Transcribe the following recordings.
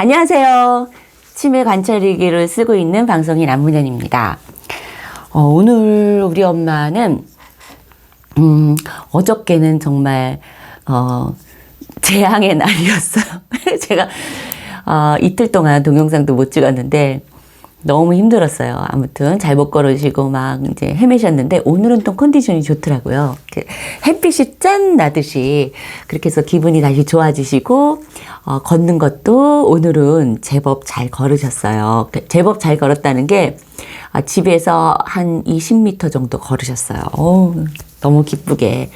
안녕하세요. 치매 관찰일기를 쓰고 있는 방송인 안문현입니다. 어, 오늘 우리 엄마는 음, 어저께는 정말 어, 재앙의 날이었어요. 제가 어, 이틀 동안 동영상도 못 찍었는데 너무 힘들었어요. 아무튼 잘 못 걸으시고 막 이제 헤매셨는데 오늘은 또 컨디션이 좋더라고요. 햇빛이 짠 나듯이 그렇게 해서 기분이 다시 좋아지시고 어, 걷는 것도 오늘은 제법 잘 걸으셨어요. 그 제법 잘 걸었다는 게 아, 집에서 한 20m 정도 걸으셨어요. 오, 너무 기쁘게.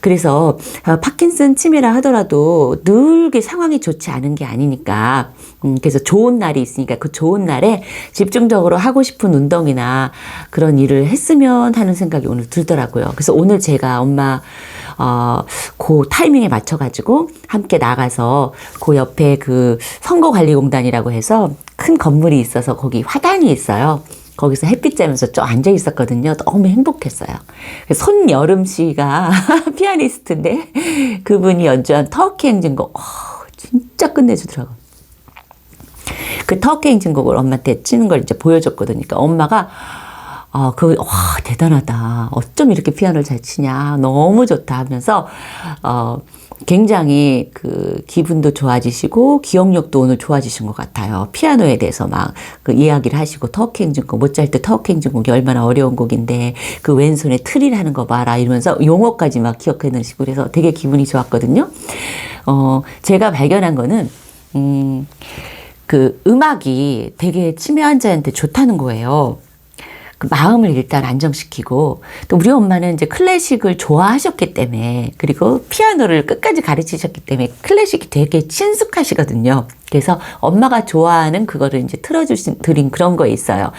그래서 아, 파킨슨 치매라 하더라도 늘그 상황이 좋지 않은 게 아니니까 음, 그래서 좋은 날이 있으니까 그 좋은 날에 집중적으로 하고 싶은 운동이나 그런 일을 했으면 하는 생각이 오늘 들더라고요. 그래서 오늘 제가 엄마 어, 그 타이밍에 맞춰가지고 함께 나가서 그 옆에 그 선거관리공단이라고 해서 큰 건물이 있어서 거기 화단이 있어요. 거기서 햇빛 쬐면서 쭉 앉아 있었거든요. 너무 행복했어요. 손여름 씨가 피아니스트인데 그분이 연주한 터키 행진곡, 어, 진짜 끝내주더라고. 그 터키 행진곡을 엄마한테 치는 걸 이제 보여줬거든요. 그러니까 엄마가 어, 그, 와, 대단하다. 어쩜 이렇게 피아노를 잘 치냐. 너무 좋다 하면서, 어, 굉장히 그 기분도 좋아지시고 기억력도 오늘 좋아지신 것 같아요. 피아노에 대해서 막 그 이야기를 하시고 터키 행진곡, 모차르트 터키 행진곡이 얼마나 어려운 곡인데 그 왼손에 하는 거 봐라 이러면서 용어까지 막 기억해내시고 그래서 되게 기분이 좋았거든요. 어, 제가 발견한 거는, 음, 그 음악이 되게 치매 환자한테 좋다는 거예요. 그 마음을 일단 안정시키고 또 우리 엄마는 이제 클래식을 좋아하셨기 때문에 그리고 피아노를 끝까지 가르치셨기 때문에 클래식이 되게 친숙하시거든요. 그래서 엄마가 좋아하는 그거를 이제 틀어주신 드린 그런 거 있어요.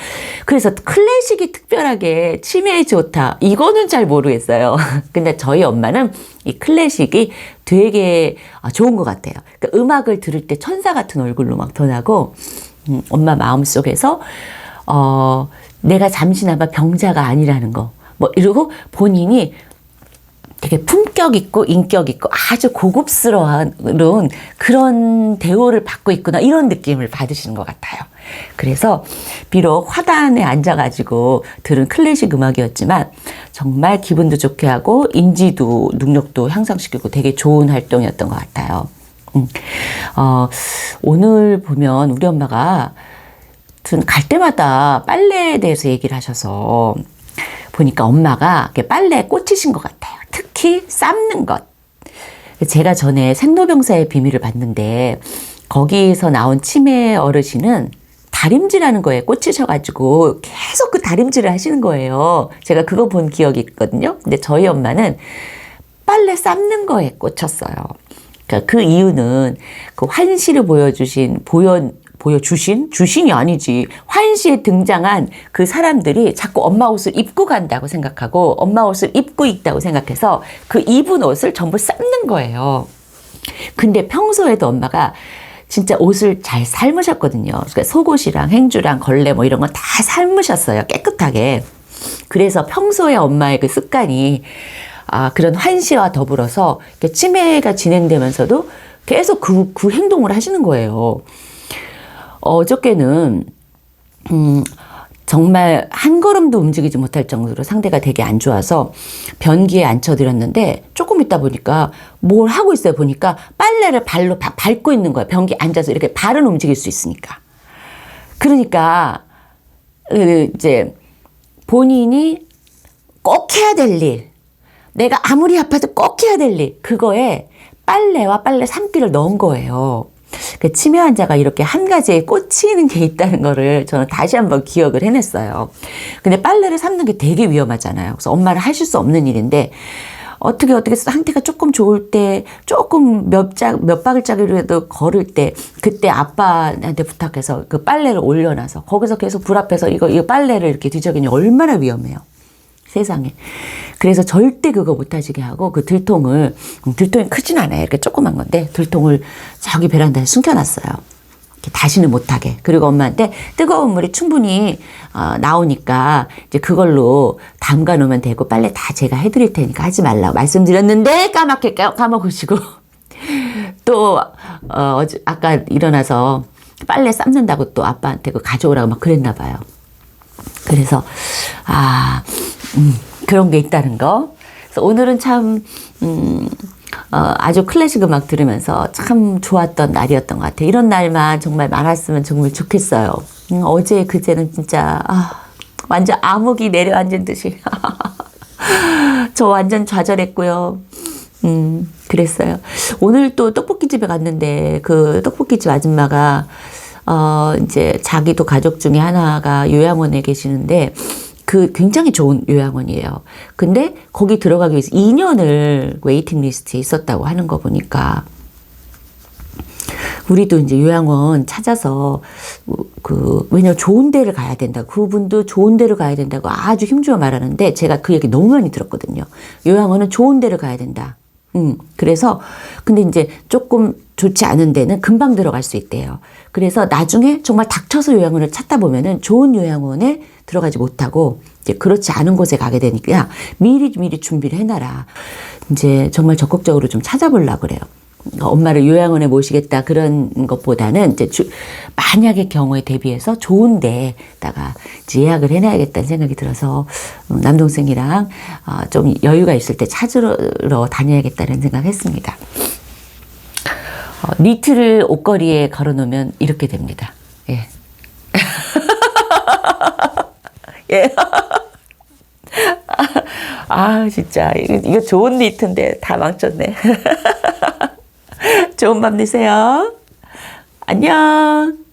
그래서 클래식이 특별하게 치매에 좋다 이거는 잘 모르겠어요. 근데 저희 엄마는 이 클래식이 되게 아, 좋은 것 같아요. 그러니까 음악을 들을 때 천사 같은 얼굴로 막 변하고 음, 엄마 마음 속에서 어. 내가 잠시나마 병자가 아니라는 거. 뭐 이러고 본인이 되게 품격 있고 인격 있고 아주 고급스러운 그런 대우를 받고 있구나 이런 느낌을 받으시는 것 같아요. 그래서 비록 화단에 앉아가지고 들은 클래식 음악이었지만 정말 기분도 좋게 하고 인지도 능력도 향상시키고 되게 좋은 활동이었던 것 같아요. 음. 어, 오늘 보면 우리 엄마가 갈 때마다 빨래에 대해서 얘기를 하셔서 보니까 엄마가 빨래에 꽂히신 것 같아요. 특히 삶는 것. 제가 전에 생로병사의 비밀을 봤는데 거기서 나온 치매 어르신은 다림질하는 거에 꽂히셔가지고 계속 그 다림질을 하시는 거예요. 제가 그거 본 기억이 있거든요. 근데 저희 엄마는 빨래 삶는 거에 꽂혔어요. 그러니까 그 이유는 그 환시를 보여주신 보여 보여 주신? 주신이 아니지. 환시에 등장한 그 사람들이 자꾸 엄마 옷을 입고 간다고 생각하고 엄마 옷을 입고 있다고 생각해서 그 입은 옷을 전부 삶는 거예요. 근데 평소에도 엄마가 진짜 옷을 잘 삶으셨거든요. 그러니까 속옷이랑 행주랑 걸레 뭐 이런 건 다 삶으셨어요. 깨끗하게. 그래서 평소에 엄마의 그 습관이 아, 그런 환시와 더불어서 치매가 진행되면서도 계속 그, 그 행동을 하시는 거예요. 어저께는 음, 정말 한 걸음도 움직이지 못할 정도로 상대가 되게 안 좋아서 변기에 앉혀드렸는데 조금 있다 보니까 뭘 하고 있어요. 보니까 빨래를 발로 바, 밟고 있는 거예요. 변기 앉아서 이렇게 발은 움직일 수 있으니까. 그러니까 이제 본인이 꼭 해야 될 일, 내가 아무리 아파도 꼭 해야 될 일, 그거에 빨래와 빨래 삶기를 넣은 거예요. 그 치매 환자가 이렇게 한 가지에 꽂히는 게 있다는 거를 저는 다시 한번 기억을 해냈어요. 근데 빨래를 삶는 게 되게 위험하잖아요. 그래서 엄마를 하실 수 없는 일인데 어떻게 어떻게 상태가 조금 좋을 때 조금 몇 짝, 몇 바글짝이라도 걸을 때 그때 아빠한테 부탁해서 그 빨래를 올려놔서 거기서 계속 불 앞에서 이거, 이거 빨래를 이렇게 뒤적이니 얼마나 위험해요. 세상에. 그래서 절대 그거 못 하시게 하고 그 들통을, 음, 들통이 크진 않아요. 이렇게 조그만 건데 들통을 저기 베란다에 숨겨놨어요. 다시는 못하게. 그리고 엄마한테 뜨거운 물이 충분히 어, 나오니까 이제 그걸로 담가 놓으면 되고 빨래 다 제가 해드릴 테니까 하지 말라고 말씀드렸는데 까맣게 까먹으시고 또 어, 아까 일어나서 빨래 삶는다고 또 아빠한테 그 가져오라고 막 그랬나 봐요. 그래서 아 음, 그런 게 있다는 거. 그래서 오늘은 참 음, 어, 아주 클래식 음악 들으면서 참 좋았던 날이었던 것 같아요. 이런 날만 정말 많았으면 정말 좋겠어요. 음, 어제 그제는 진짜 아, 완전 암흑이 내려앉은 듯이 저 완전 좌절했고요. 음, 그랬어요. 오늘 또 떡볶이 집에 갔는데 그 떡볶이 집 아줌마가 어, 이제 자기도 가족 중에 하나가 요양원에 계시는데 그 굉장히 좋은 요양원이에요. 근데 거기 들어가기 위해서 2년을 웨이팅 리스트에 있었다고 하는 거 보니까 우리도 이제 요양원 찾아서 그 왜냐 면 좋은 데를 가야 된다. 그분도 좋은 데를 가야 된다고 아주 힘주어 말하는데 제가 그 얘기 너무 많이 들었거든요. 요양원은 좋은 데를 가야 된다. 음, 그래서 근데 이제 조금 좋지 않은 데는 금방 들어갈 수 있대요. 그래서 나중에 정말 닥쳐서 요양원을 찾다 보면은 좋은 요양원에 들어가지 못하고 이제 그렇지 않은 곳에 가게 되니까 미리 미리 준비를 해놔라. 이제 정말 적극적으로 좀 찾아보려고 그래요. 엄마를 요양원에 모시겠다 그런 것보다는 이제 주, 만약의 경우에 대비해서 좋은 데다가 예약을 해놔야겠다는 생각이 들어서 음, 남동생이랑 어, 좀 여유가 있을 때 찾으러 다녀야겠다는 생각했습니다. 어, 니트를 옷걸이에 걸어놓으면 이렇게 됩니다. 예. 예. 아, 진짜. 이거, 이거 좋은 니트인데 다 망쳤네. 좋은 밤 되세요. 안녕.